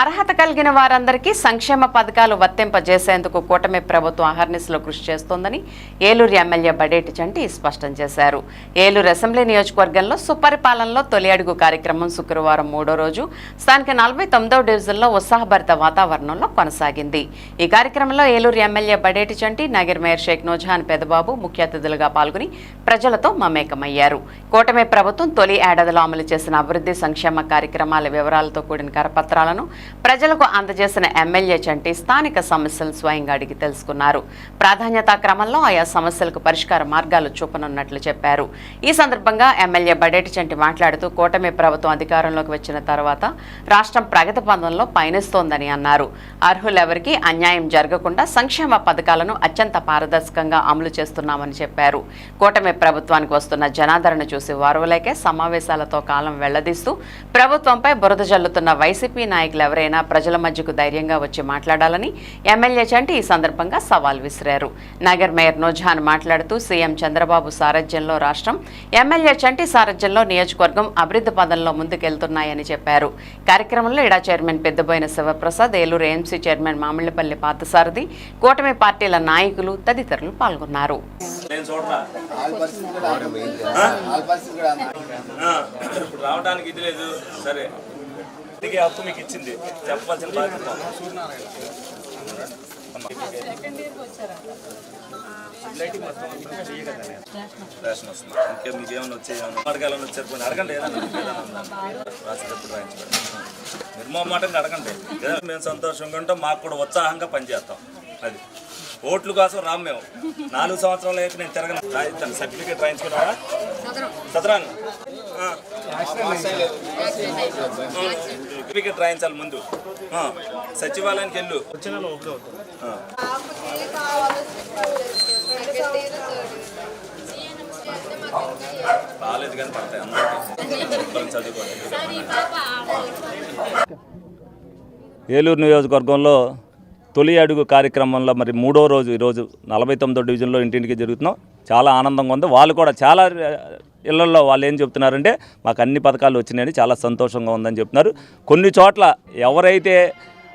అర్హత కలిగిన వారందరికీ సంక్షేమ పథకాలు వర్తింపజేసేందుకు కూటమి ప్రభుత్వం అహర్నిశలో కృషి చేస్తోందని ఏలూరు ఎమ్మెల్యే బడేటి చంటి స్పష్టం చేశారు. ఏలూరు అసెంబ్లీ నియోజకవర్గంలో సుపరిపాలనలో తొలి అడుగు కార్యక్రమం శుక్రవారం మూడో రోజు స్థానిక నలభై తొమ్మిదవ డివిజన్లో ఉత్సాహభరిత వాతావరణంలో కొనసాగింది. ఈ కార్యక్రమంలో ఏలూరు ఎమ్మెల్యే బడేటి చంటి నగర్ మేయర్ షేక్ నోజాన్ పెదబాబు ముఖ్య అతిథులుగా పాల్గొని ప్రజలతో మమేకమయ్యారు. కూటమి ప్రభుత్వం తొలి ఏడాదిలో అమలు చేసిన అభివృద్ధి సంక్షేమ కార్యక్రమాల వివరాలతో కూడిన కరపత్రాలను ప్రజలకు అందజేసిన ఎమ్మెల్యే చంటి స్థానిక సమస్యలు స్వయంగా అడిగి తెలుసుకున్నారు. ప్రాధాన్యతా క్రమంలో ఆయా సమస్యలకు పరిష్కార మార్గాలు చూపనున్నట్లు చెప్పారు. ఈ సందర్భంగా ఎమ్మెల్యే బడేటి చంటి మాట్లాడుతూ కూటమి ప్రభుత్వం అధికారంలోకి వచ్చిన తర్వాత రాష్ట్రం ప్రగతి పథంలో పయనిస్తోందని అన్నారు. అర్హులెవరికి అన్యాయం జరగకుండా సంక్షేమ పథకాలను అత్యంత పారదర్శకంగా అమలు చేస్తున్నామని చెప్పారు. కూటమి ప్రభుత్వానికి వస్తున్న జనాదరణ చూసి వారవలేకే సమావేశాలతో కాలం వెళ్ళదీస్తూ ప్రభుత్వంపై బురద జల్లుతున్న వైసీపీ నాయకులెవరు ఎవరైనా ప్రజల మధ్యకు ధైర్యంగా వచ్చి మాట్లాడాలని ఎమ్మెల్యే చంటి ఈ సందర్భంగా సవాల్ విసిరారు. నగర్ మేయర్ నోజాన్ మాట్లాడుతూ సీఎం చంద్రబాబు సారథ్యంలో రాష్ట్రం ఎమ్మెల్యే చంటి సారథ్యంలో నియోజకవర్గం అభివృద్ధి పదంలో ముందుకెళ్తున్నాయని చెప్పారు. కార్యక్రమంలో ఇడా chairman Peddaboina Sivaprasad Eluru AMC chairman Mamillapalli Parthasarathi కూటమి పార్టీల నాయకులు తదితరులు పాల్గొన్నారు. రావడానికి ఇది లేదు. సరే. ఇంటికి హక్కు మీకు ఇచ్చింది. చెప్పాల్సిన బాధ్యత రేషన్ వస్తుంది. ఇంకే మీకు ఏమైనా వచ్చాయి? అడగాలని వచ్చారు పోనీ అడగండి ఏదైనా? రాసేటప్పుడు రాయించండి నిర్మమాటంగా అడగండి. ఏదైనా మేము సంతోషంగా ఉంటాం మాకు కూడా ఉత్సాహంగా పనిచేస్తాం. అది. ఓట్ల కోసం రాము మేము. నాలుగు సంవత్సరాలు అయితే నేను తిరగను. రాయిస్తాను. సర్టిఫికేట్ రాయించుకున్నావా? చదరాను సర్టిఫికేట్ రాయించాలి ముందు. సచివాలయానికి వెళ్ళు. కానీ పడతాయి అందరికీ అందరం చదువుకోవాలి ఏలూరు నియోజకవర్గంలో తొలి అడుగు కార్యక్రమంలో మరి మూడో రోజు ఈరోజు నలభై తొమ్మిదో డివిజన్లో ఇంటింటికి జరుగుతున్నాం. చాలా ఆనందంగా ఉంది. వాళ్ళు కూడా చాలా ఇళ్ళలో వాళ్ళు ఏం చెప్తున్నారంటే మాకు అన్ని పథకాలు వచ్చినాయని చాలా సంతోషంగా ఉందని చెప్తున్నారు. కొన్ని చోట్ల ఎవరైతే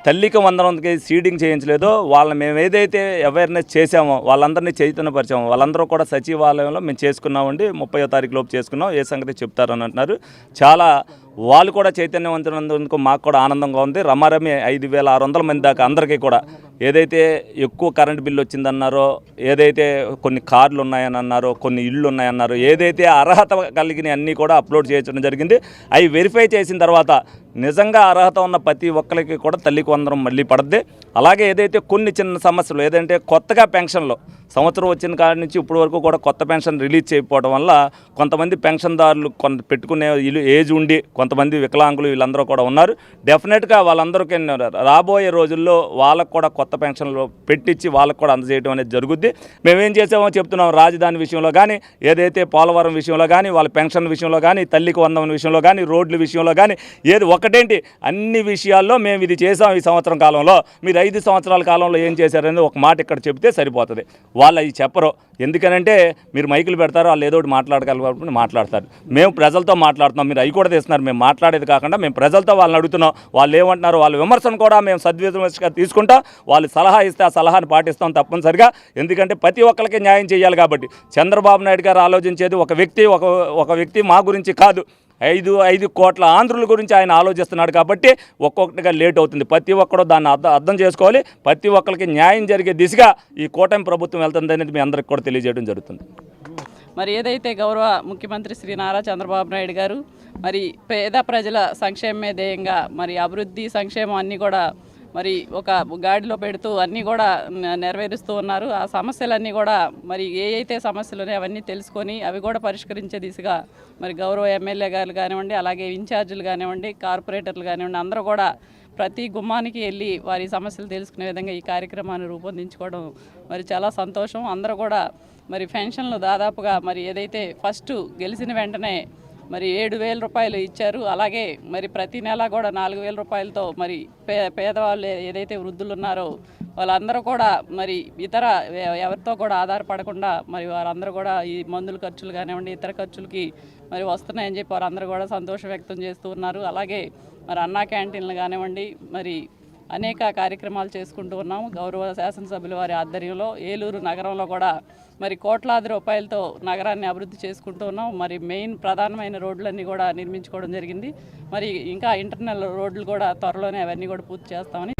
తల్లికి వందనందుకి సీడింగ్ చేయించలేదో వాళ్ళని మేము ఏదైతే అవేర్నెస్ చేసామో వాళ్ళందరినీ చైతన్యపరిచామో వాళ్ళందరూ కూడా సచివాలయంలో మేము చేసుకున్నామండి. ముప్పయో తారీఖు లోపు చేసుకున్నాం. ఏ సంగతి చెప్తారని అంటున్నారు. చాలా వాళ్ళు కూడా చైతన్యవంతులందుకు మాకు కూడా ఆనందంగా ఉంది. రమారమి ఐదు వేల ఆరు వందల మంది దాకా అందరికీ కూడా ఏదైతే ఎక్కువ కరెంట్ బిల్లు వచ్చిందన్నారో ఏదైతే కొన్ని కార్లు ఉన్నాయని అన్నారో కొన్ని ఇళ్ళు ఉన్నాయన్నారో ఏదైతే అర్హత కలిగిన అన్నీ కూడా అప్లోడ్ చేయించడం జరిగింది. అవి వెరిఫై చేసిన తర్వాత నిజంగా అర్హత ఉన్న ప్రతి ఒక్కరికి కూడా తల్లికి వందరం మళ్ళీ పడద్ది. అలాగే ఏదైతే కొన్ని చిన్న సమస్యలు ఏదంటే కొత్తగా పెన్షన్లో సంవత్సరం వచ్చిన కాడి నుంచి ఇప్పటి వరకు కూడా కొత్త పెన్షన్ రిలీజ్ చేయకపోవడం వల్ల కొంతమంది పెన్షన్దారులు కొంత పెట్టుకునే ఏజ్ ఉండి కొంతమంది వికలాంగులు వీళ్ళందరూ కూడా ఉన్నారు. డెఫినెట్గా వాళ్ళందరికీ రాబోయే రోజుల్లో వాళ్ళకు కూడా కొత్త పెన్షన్లు పెట్టించి వాళ్ళకు కూడా అందజేయడం అనేది జరుగుద్ది. మేమేం చేసామో చెప్తున్నాం రాజధాని విషయంలో కానీ ఏదైతే పోలవరం విషయంలో కానీ వాళ్ళ పెన్షన్ విషయంలో కానీ తల్లికి వందం విషయంలో కానీ రోడ్ల విషయంలో కానీ ఏది ఒకటేంటి అన్ని విషయాల్లో మేము ఇది చేసాం ఈ సంవత్సరం కాలంలో. మీరు ఐదు సంవత్సరాల కాలంలో ఏం చేశారనేది ఒక మాట ఇక్కడ చెప్తే సరిపోతుంది. వాళ్ళు అవి చెప్పరు. ఎందుకనంటే మీరు మైకులు పెడతారు వాళ్ళు ఏదో ఒకటి మాట్లాడగలరు మాట్లాడతారు. మేము ప్రజలతో మాట్లాడుతున్నాం. మీరు అవి కూడా తీస్తున్నారు. మేము మాట్లాడేది కాకుండా మేము ప్రజలతో వాళ్ళని అడుగుతున్నాం. వాళ్ళు ఏమంటున్నారు? వాళ్ళ విమర్శను కూడా మేము సద్విమర్శగా తీసుకుంటాం. వాళ్ళు సలహా ఇస్తే ఆ సలహాను పాటిస్తాం తప్పనిసరిగా. ఎందుకంటే ప్రతి ఒక్కరికి న్యాయం చేయాలి కాబట్టి. చంద్రబాబు నాయుడు గారు ఆలోచించేది ఒక వ్యక్తి ఒక ఒక వ్యక్తి మా గురించి కాదు. ఐదు ఐదు కోట్ల ఆంధ్రుల గురించి ఆయన ఆలోచిస్తున్నాడు కాబట్టి ఒక్కొక్కటిగా లేట్ అవుతుంది. ప్రతి ఒక్కరు దాన్ని అర్థం అర్థం చేసుకోవాలి. ప్రతి ఒక్కరికి న్యాయం జరిగే దిశగా ఈ కూటమి ప్రభుత్వం వెళ్తుంది అనేది మీ అందరికి కూడా తెలియజేయడం జరుగుతుంది. మరి ఏదైతే గౌరవ ముఖ్యమంత్రి శ్రీ నారా చంద్రబాబు నాయుడు గారు మరి పేద ప్రజల సంక్షేమమే ధ్యేయంగా మరి అభివృద్ధి సంక్షేమం అన్నీ కూడా మరి ఒక గాడిలో పెడుతూ అన్నీ కూడా నెరవేరుస్తూ ఉన్నారు. ఆ సమస్యలన్నీ కూడా మరి ఏ అయితే సమస్యలు ఉన్నాయో అవన్నీ తెలుసుకొని అవి కూడా పరిష్కరించే దిశగా మరి గౌరవ ఎమ్మెల్యే గారు కానివ్వండి అలాగే ఇన్ఛార్జీలు కానివ్వండి కార్పొరేటర్లు కానివ్వండి అందరూ కూడా ప్రతి గుమ్మానికి వెళ్ళి వారి సమస్యలు తెలుసుకునే విధంగా ఈ కార్యక్రమాన్ని రూపొందించుకోవడం మరి చాలా సంతోషం. అందరూ కూడా మరి పెన్షన్లు దాదాపుగా మరి ఏదైతే ఫస్ట్ గెలిచిన వెంటనే మరి ఏడు వేల రూపాయలు ఇచ్చారు. అలాగే మరి ప్రతి నెల కూడా నాలుగు వేల రూపాయలతో మరి పే పేదవాళ్ళు ఏదైతే వృద్ధులు ఉన్నారో వాళ్ళందరూ కూడా మరి ఇతర ఎవరితో కూడా ఆధారపడకుండా మరి వారందరూ కూడా ఈ మందుల ఖర్చులు కానివ్వండి ఇతర ఖర్చులకి మరి వస్తున్నాయని చెప్పి వారందరూ కూడా సంతోషం వ్యక్తం చేస్తూ ఉన్నారు. అలాగే మరి అన్నా క్యాంటీన్లు కానివ్వండి మరి అనేక కార్యక్రమాలు చేసుకుంటూ ఉన్నాము. గౌరవ శాసనసభ్యుల వారి ఆధ్వర్యంలో ఏలూరు నగరంలో కూడా మరి కోట్లాది రూపాయలతో నగరాన్ని అభివృద్ధి చేసుకుంటూ ఉన్నాం మరి మెయిన్ ప్రధానమైన రోడ్లన్నీ కూడా నిర్మించుకోవడం జరిగింది. మరి ఇంకా ఇంటర్నల్ రోడ్లు కూడా త్వరలోనే అవన్నీ కూడా పూర్తి చేస్తామని